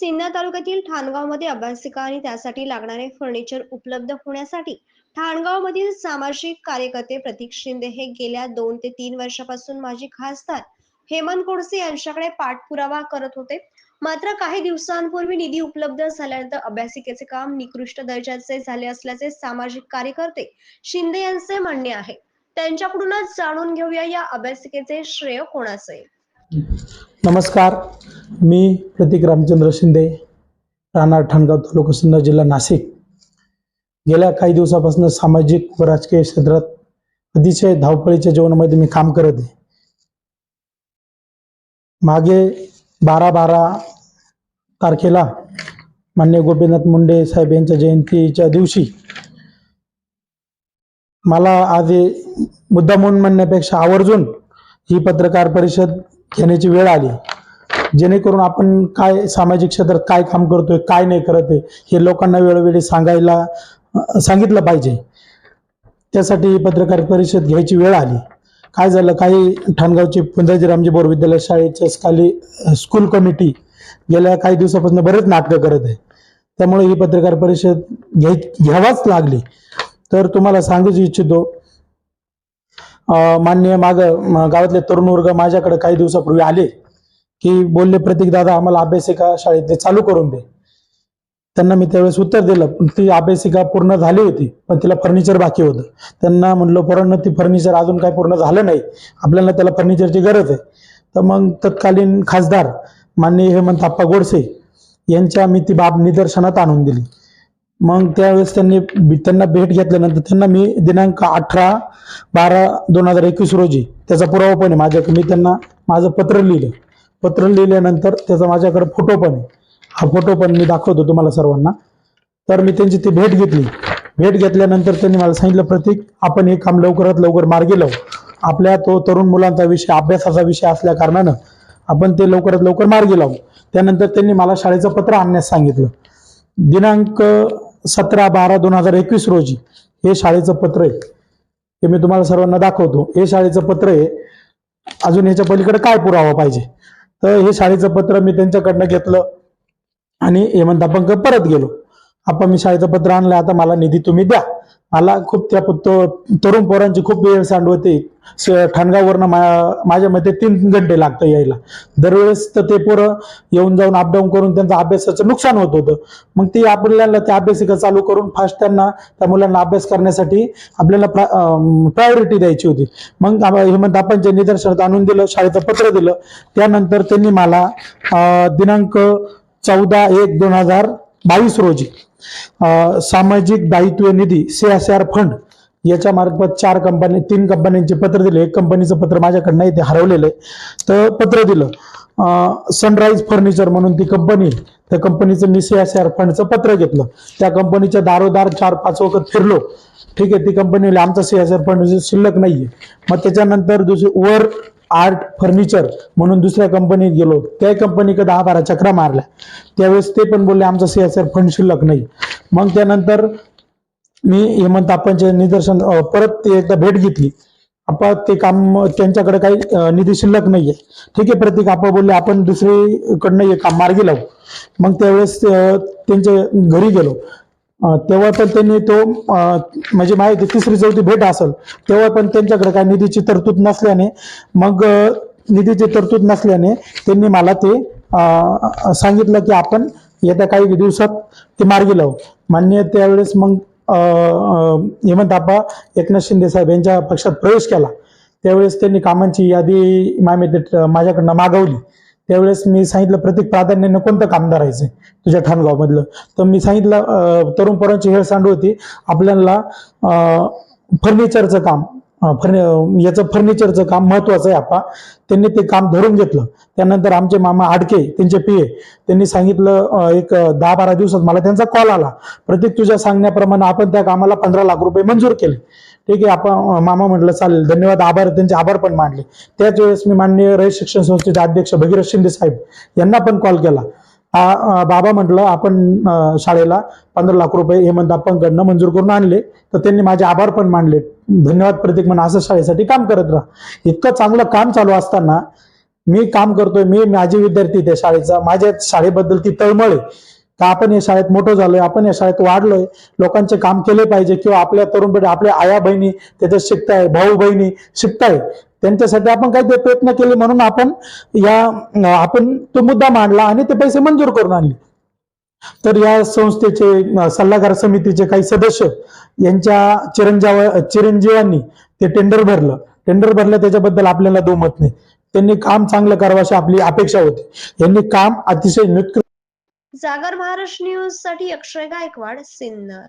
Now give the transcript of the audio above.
सिन्नर तालुक्यातील ठाणगावमध्ये अभ्यासिका आणि त्यासाठी लागणारे फर्निचर उपलब्ध होण्यासाठी ठाणगावमधील सामाजिक कार्यकर्ते प्रतीक शिंदे हे गेल्या दोन ते तीन वर्षापासून माजी खासदार हेमंत कोडसे यांच्याकडे पाठपुरावा करत होते. मात्र काही दिवसांपूर्वी निधी उपलब्ध झाल्यानंतर अभ्यासिकेचे काम निकृष्ट दर्जाचे झाले असल्याचे सामाजिक कार्यकर्ते शिंदे यांचे म्हणणे आहे. त्यांच्याकडूनच जाणून घेऊया या अभ्यासिकेचे श्रेय कोणाचे? नमस्कार मी प्रतीक रामचंद्र शिंदे राहणार ठाणगाव तालुका सिन्नर जिल्हा नाशिक. गेल्या काही दिवसापासून सामाजिक व राजकीय क्षेत्रात अतिशय धावपळीच्या जीवनामध्ये मी काम करत आहे. मागे बारा बारा तारखेला मान्य गोपीनाथ मुंडे साहेब यांच्या जयंतीच्या दिवशी मला आज हे मुद्दा म्हणून म्हणण्यापेक्षा आवर्जून ही पत्रकार परिषद घेण्याची वेळ आली. जेणेकरून आपण काय सामाजिक क्षेत्रात काय काम करतोय काय नाही करत आहे हे लोकांना वेळोवेळी सांगायला सांगितलं पाहिजे. त्यासाठी ही पत्रकार परिषद घ्यायची वेळ आली. काय झालं? काही ठाणगावची पुंजाजीरामजी बोर विद्यालय शाळेच्या खाली स्कूल कमिटी गेल्या काही दिवसापासून बरेच नाटकं करत आहे. त्यामुळे ही पत्रकार परिषद घ्याय घ्यावाच लागली. तर तुम्हाला सांगूच इच्छितो मान्य माग गावातले तरुण वर्ग माझ्याकडे काही दिवसापूर्वी आले की बोलले प्रतीक दादा आम्हाला अभ्यासिका शाळेतले चालू करून दे. त्यांना मी त्यावेळेस उत्तर दिलं पण ती अभ्यासिका पूर्ण झाली होती पण तिला फर्निचर बाकी होतं. त्यांना म्हणलं पोरांना ती फर्निचर अजून काय पूर्ण झालं नाही आपल्याला त्याला फर्निचरची गरज आहे. तर मग तत्कालीन खासदार माननीय हेमंत आप्पा गोडसे यांच्या मी ती बाब निदर्शनात आणून दिली. मग त्यावेळेस त्यांनी त्यांना भेट घेतल्यानंतर त्यांना मी दिनांक अठरा बारा दोन हजार एकवीस रोजी त्याचा पुरावा पण आहे. माझ्याकडे मी त्यांना माझं पत्र लिहिलं. पत्र लिहिल्यानंतर त्याचा माझ्याकडे फोटो पण आहे. हा फोटो पण मी दाखवतो तुम्हाला सर्वांना. तर मी त्यांची ती भेट घेतली. भेट घेतल्यानंतर त्यांनी मला सांगितलं प्रतीक आपण हे काम लवकरात लवकर मार्गी लावू. आपल्या तो तरुण मुलांचा विषय अभ्यासाचा विषय असल्या कारणानं आपण ते लवकरात लवकर मार्गी लावू. त्यानंतर त्यांनी मला शाळेचं पत्र आणण्यास सांगितलं. दिनांक सतरा बारा दोन हजार एकवीस रोजी हे शाळेचं पत्र आहे. हे मी तुम्हाला सर्वांना दाखवतो. हे शाळेचं पत्र आहे. अजून ह्याच्या पलीकडे काय पुरावा पाहिजे? तर हे शाळेचं पत्र मी त्यांच्याकडनं घेतलं आणि हेमंत आपण परत गेलो. आपण मी शाळेचं पत्र आणलं. आता मला निधी तुम्ही द्या. मला खूप त्या तरुण पोरांची खूप वेळ सांडवते. स- ठाणगाववरनं माझ्या मते तीन घंटे लागतं यायला. दरवेळेस तर ते पोरं येऊन जाऊन अपडाऊन करून त्यांचं अभ्यासाचं नुकसान होत होतं. मग ती आपल्याला त्या अभ्यासिका चालू करून फास्ट त्यांना त्या मुलांना अभ्यास करण्यासाठी आपल्याला प्रायोरिटी द्यायची होती. मग हेमंत आपणच्या निदर्शनात आणून दिलं शाळेचं पत्र दिलं. त्यानंतर त्यांनी मला दिनांक चौदा एक दोन हजार बावीस रोजी सामाजिक दायित्व निधी सीएसआर फंड याच्या मार्फत चार कंपनी तीन कंपन्यांचे पत्र दिले. एक कंपनीचं पत्र माझ्याकडे नाही ते हरवलेलं आहे. तर पत्र दिलं. सनराईज फर्निचर म्हणून ती कंपनी त्या कंपनीचं मी सीएसआर फंडचं पत्र घेतलं. त्या कंपनीच्या दारोदार चार पाच वखत फिरलो. ठीक आहे ती कंपनी आमचा सीएसआर फंड शिल्लक नाहीये. मग त्याच्यानंतर दुसरी वर आर्ट फर्निचर म्हणून दुसऱ्या कंपनीत गेलो. त्या कंपनीकडे दहा बारा चक्रा मारल्या. त्यावेळेस ते पण बोलले आमचा सीएसआर फंड शिल्लक नाही. मग त्यानंतर मी हेमंत आप्पांचे निदर्शन परत ते एकदा भेट घेतली. आपण ते काम त्यांच्याकडे काही निधी शिल्लक नाहीये. ठीक आहे प्रतीक आपण बोलले आपण दुसरीकडनं हे काम मार्गी लावू. मग त्यावेळेस त्यांच्या घरी गेलो. तेव्हा पण त्यांनी तो म्हणजे माहिती तिसरी चौथी भेट असेल. तेव्हा पण त्यांच्याकडे काय निधीची तरतूद नसल्याने मग निधीची तरतूद नसल्याने त्यांनी मला ते सांगितलं की आपण येत्या काही दिवसात ते मार्गी लावू. मान्य त्यावेळेस मग हेमंत आप्पा एकनाथ शिंदे साहेब यांच्या पक्षात प्रवेश केला. त्यावेळेस त्यांनी कामांची यादी मामे माझ्याकडनं मागवली. त्यावेळेस मी सांगितलं प्रत्येक प्राधान्यानं कोणतं काम धरायचं तुझ्या ठाणगावमधलं? तर मी सांगितलं तरुण पोरांची हेळसांड होती. आपल्याला फर्निचरचं काम फर्नि याचं फर्निचरचं काम महत्वाचं आहे आपा त्यांनी ते काम धरून घेतलं. त्यानंतर आमचे मामा आडके त्यांचे पीए त्यांनी सांगितलं एक दहा बारा दिवसात मला त्यांचा कॉल आला. प्रत्येक तुझ्या सांगण्याप्रमाणे आपण त्या कामाला पंधरा लाख रुपये मंजूर केले. ठीक आहे आपण मामा म्हटलं चालेल. धन्यवाद आभार त्यांचे आभार पण मानले. त्याच वेळेस मी माननीय रयत शिक्षण संस्थेचे अध्यक्ष भगीरथ शिंदे साहेब यांना पण कॉल केला. बाबा म्हटलं आपण शाळेला पंधरा लाख रुपये हेमंत आपणकडनं मंजूर करून आणले. तर त्यांनी माझे आभार पण मानले. धन्यवाद प्रतीक म्हणा असं शाळेसाठी काम करत राहा. इतकं चांगलं काम चालू असताना मी काम करतोय मी माझे विद्यार्थी त्या शाळेचा. माझ्या शाळेबद्दल ती तळमळ आहे. का आपण या शाळेत मोठं झालोय आपण या शाळेत वाढलोय लोकांचे काम केले पाहिजे किंवा आपल्या तरुण पिढी आपल्या आया बहिणी त्याच्यात शिकताय भाऊ बहिणी शिकताय त्यांच्यासाठी आपण काही प्रयत्न केले म्हणून आपण या आपण तो मुद्दा मांडला आणि ते पैसे मंजूर करून आणले. तर या संस्थेचे सल्लागार समितीचे काही सदस्य यांच्या चिरंजीव चिरंजीवांनी ते टेंडर भरलं. टेंडर भरलं त्याच्याबद्दल आपल्याला दुमत नाही. त्यांनी काम चांगलं करावं अशी आपली अपेक्षा होती. यांनी काम अतिशय नृत्य जागर महाराष्ट्र न्यूजसाठी अक्षय गायकवाड सिन्नर.